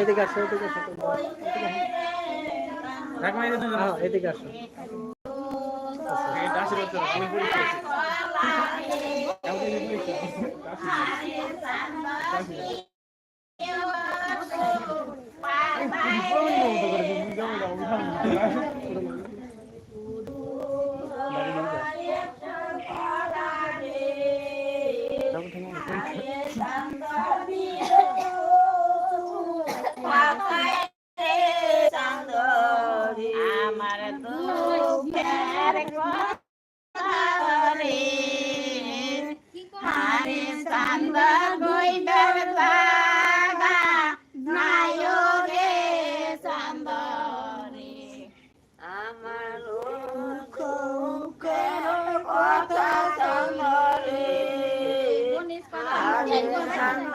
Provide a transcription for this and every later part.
এদিকে আসো এদিকে আসো হ্যাঁ এদিকে আসো আমার কথা চন্দরে হারে চান্দ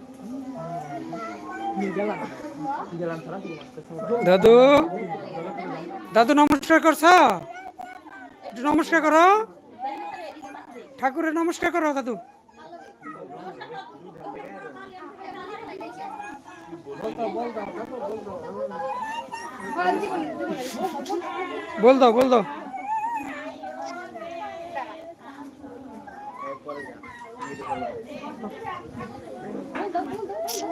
দাদু দাদু নমস্কার করছ? নমস্কার করো। ঠাকুরের নমস্কার করো দাদু। বল দাও বল দাও।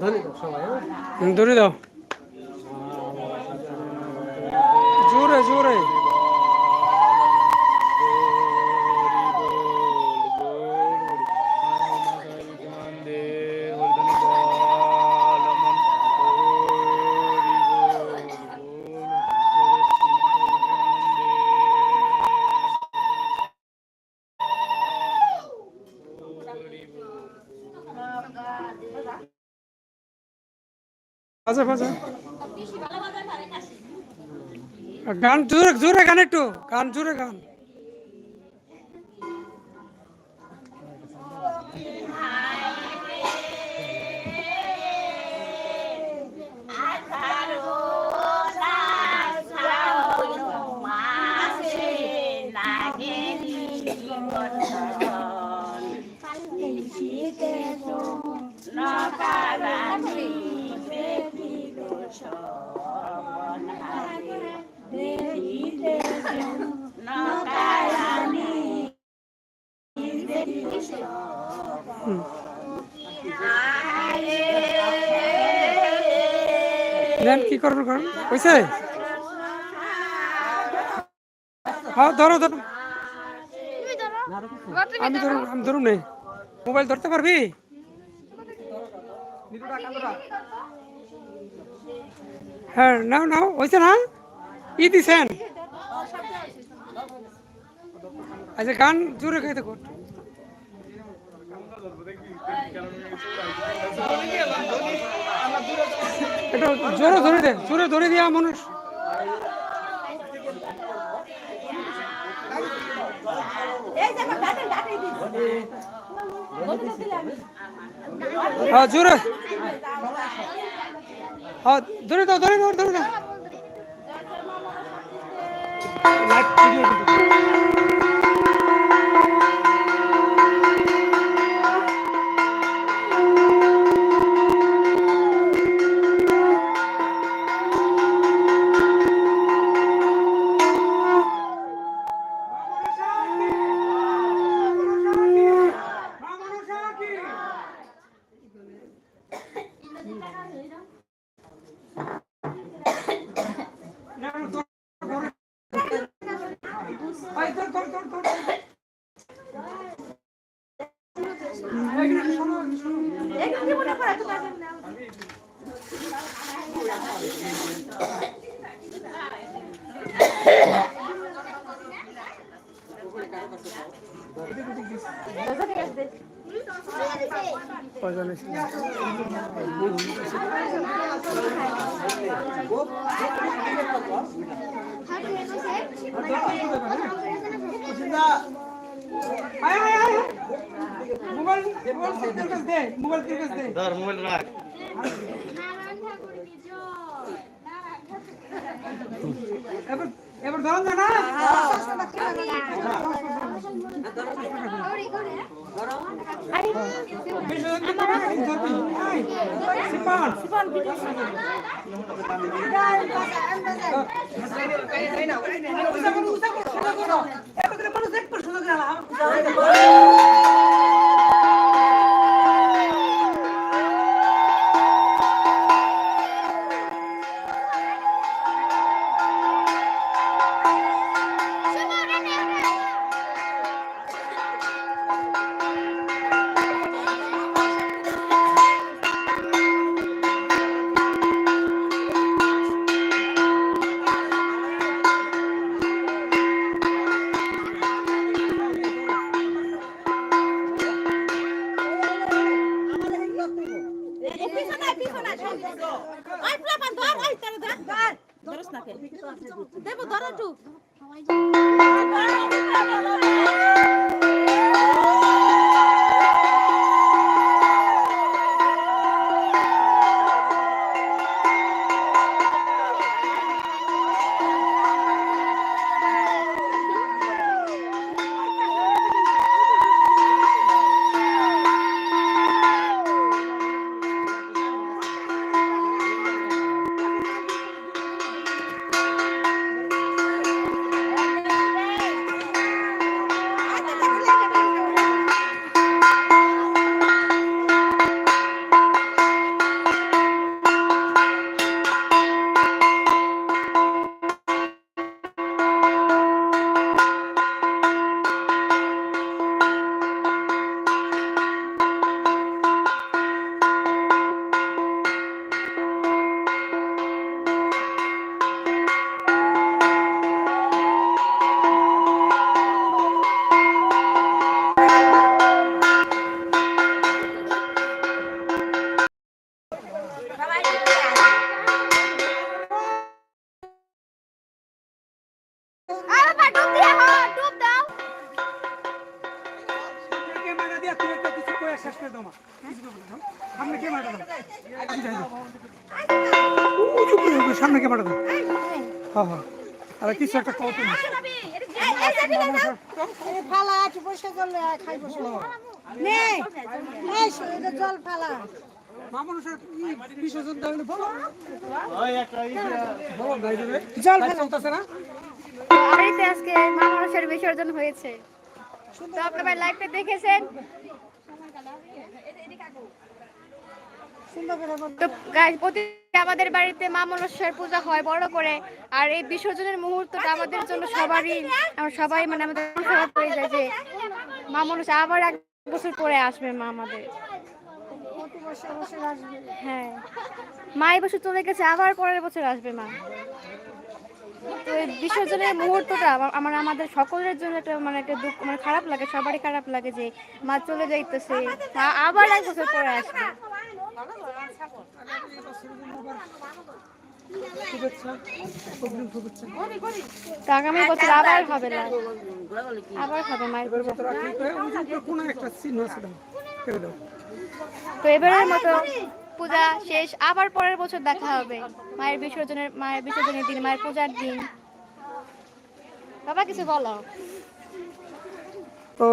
ধরে দাও জোরে বাজা বাজা। গান জোরে জোরে গান একটু গান জোরে গান। নেন, কি করবেন করেন? হয়েছে হ্যাঁ ধরো ধরো। আমি ধরুন আমি ধরুন নেই মোবাইল ধরতে পারবি? হ্যাঁ নাও নাও, হয়েছে না? ই দিছেন। আচ্ছা গান জোরে খাইতে কর। এটা জোরে ধরে দে জোরে ধরে দিয়া মানুষ। হ্যাঁ জোরে। ধরে দাও ধরে দাও ধরে লাইভ ভিডিও মোবাইল মোবাইল তোর কাছে দে মোবাইল তোর কাছে দে ধর মোবাইল রাখ এবার এবার ধরুন না না দেবো ধরো একটু। সামনে ক্যামেরা দাও। দাও। হ্যাঁ হ্যাঁ। আর কিছু একটা কৌতুক ফালা আছে পয়সা করলে খাই বসে। নে জল ফালা। মামনুষের বিসর্জন দেওয়া হলে? বলো। ওই একটা ই দিয়ে। বলো গাই দেবে জল আজকে মা মানুষের বিসর্জন হয়েছে। তো আপনারা লাইভটা দেখেছেন। তো আমাদের বাড়িতে মা মনসার পূজা হয় বড় করে, আর এই বিসর্জনের মুহূর্তটা আমাদের জন্য সবারই সবাই মানে আমাদের খারাপ হয়ে যায় যে মা মনসা আবার এক বছর পরে আসবে মা আমাদের। হ্যাঁ। মা এই বছর চলে গেছে, আবার পরের বছর আসবে মা। তো এই বিসর্জনের মুহূর্তটা আমা- আমার আমাদের সকলের জন্য একটা মানে একটা দুঃখ মানে খারাপ লাগে সবারই খারাপ লাগে যে মা চলে যাইতেছে আবার এক বছর পরে আসবে। আগামী বছর আবার হবে না? আবার হবে মায়ের তো এবারের মতো পূজা শেষ, আবার পরের বছর দেখা হবে। মায়ের বিসর্জনের মায়ের বিসর্জনের দিন, মায়ের পূজার দিন। বাবা, কিছু বলো। তো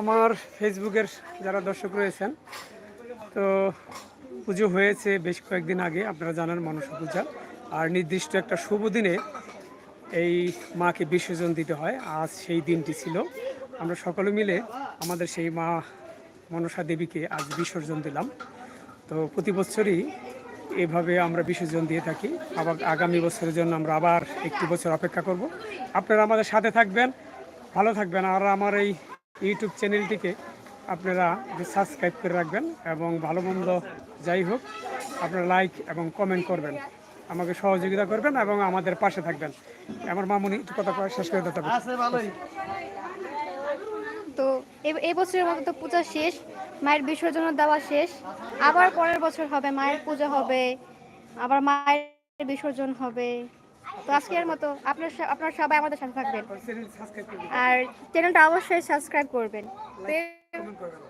আমার ফেসবুকের যারা দর্শক রয়েছেন, তো পুজো হয়েছে বেশ কয়েকদিন আগে, আপনারা জানেন মনসা পূজা। আর নির্দিষ্ট একটা শুভ দিনে এই মাকে বিসর্জন দিতে হয়। আজ সেই দিনটি ছিল। আমরা সকলে মিলে আমাদের সেই মা মনসা দেবীকে আজ বিসর্জন দিলাম। তো প্রতি বছরই এভাবে আমরা বিসর্জন দিয়ে থাকি। আবার আগামী বছরের জন্য আমরা আবার একটি বছর অপেক্ষা করব। আপনারা আমাদের সাথে থাকবেন, ভালো থাকবেন আর আমার এই ইউটিউব চ্যানেলটিকে আপনারা সাবস্ক্রাইব করে রাখবেন এবং ভালো মন্দ যাই হোক, আপনারা লাইক এবং কমেন্ট করবেন, আমাকে সহযোগিতা করবেন এবং আমাদের পাশে থাকবেন। আমার মামুনি একটু কথা শেষ করে দিতে হবে এ- এই বছরের মতো তো পূজা শেষ মায়ের বিসর্জন দেওয়া শেষ। আবার পরের বছর হবে মায়ের পূজা হবে আবার মায়ের বিসর্জন হবে। তো আজকের মতো আপনার আপনার সবাই আমাদের সাথে থাকবেন। আর চ্যানেলটা অবশ্যই সাবস্ক্রাইব করবেন।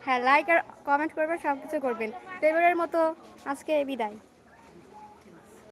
হ্যাঁ লাইক আর কমেন্ট করবেন সব কিছু করবেন। তো এবারের মতো আজকে বিদায়।